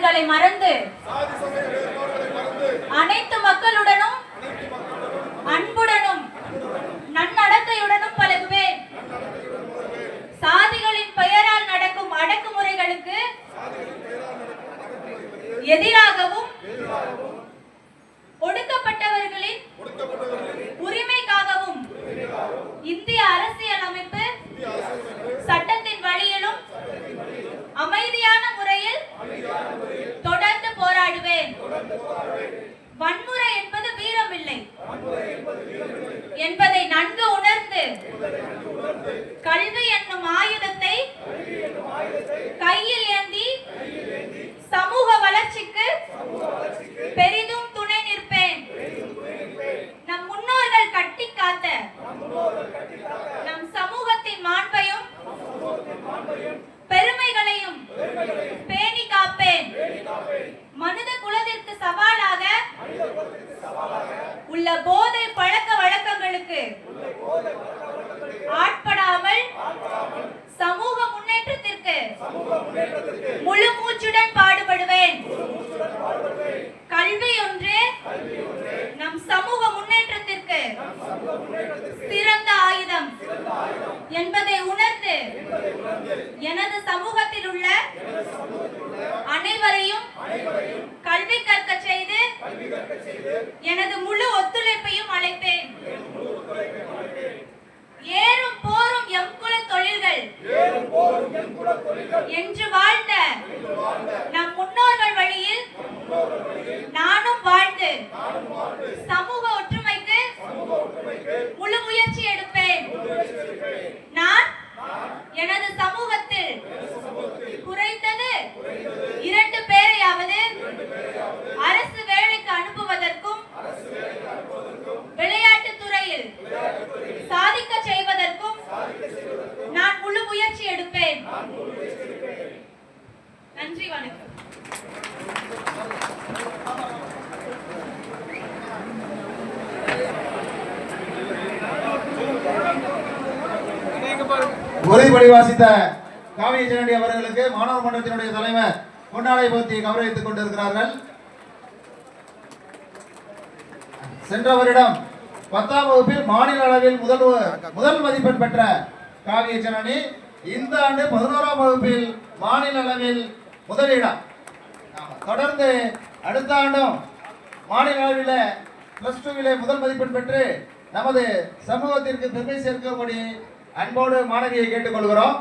வேறுபாடுகளை மறந்து அனைத்து மக்களுடனும் அன்புடனும் நன்னடத்தையுடனும் பழகுவேன். சாதிகளின் பெயரால் நடக்கும் அடக்குமுறைகளுக்கு எதிராகவும் வன்முறை என்பது வீரமில்லை. என்பதை நன்கு உணர்ந்து முழு மூச்சுடன் பாடுபடுவேன். கல்வி ஒன்றே நம் சமூக முன்னேற்றத்திற்கு சிறந்த ஆயுதம் என்பதை உணர்ந்து எனது சமூகத்தில் உள்ள அனைவரையும் கல்வி கற்க செய்து எனது முழு சமூகத்தில் குறைந்தது இரண்டு பேரையாவது அரசு வேலைக்கு அனுப்புவதற்கும் விளையாட்டு துறையில் சாதிக்க செய்வதற்கும் நான் முழு முயற்சி எடுப்பேன். நன்றி வணக்கம். உறுதிப்படி வாசித்த காவிய ஜனடி அவர்களுக்கு மாணவர் மன்றத்தினுடைய தலைவர் பொன்னாடை போத்தி கௌரவித்துக் கொண்டிருக்கிறார்கள். சென்ற வருடம் பத்தாம் வகுப்பில் மாநில அளவில் முதல் முதல் மதிப்பெண் பெற்ற காவிய ஜனனி இந்த ஆண்டு பதினோராம் வகுப்பில் மாநில அளவில் முதலிடம். தொடர்ந்து அடுத்த ஆண்டும் மாநில அளவில் பிளஸ் டூவிலே முதல் மதிப்பெண் பெற்று நமது சமூகத்திற்கு பெருமை சேர்க்கும்படி அன்போடு மாணவியை கேட்டுக்கொள்கிறோம்.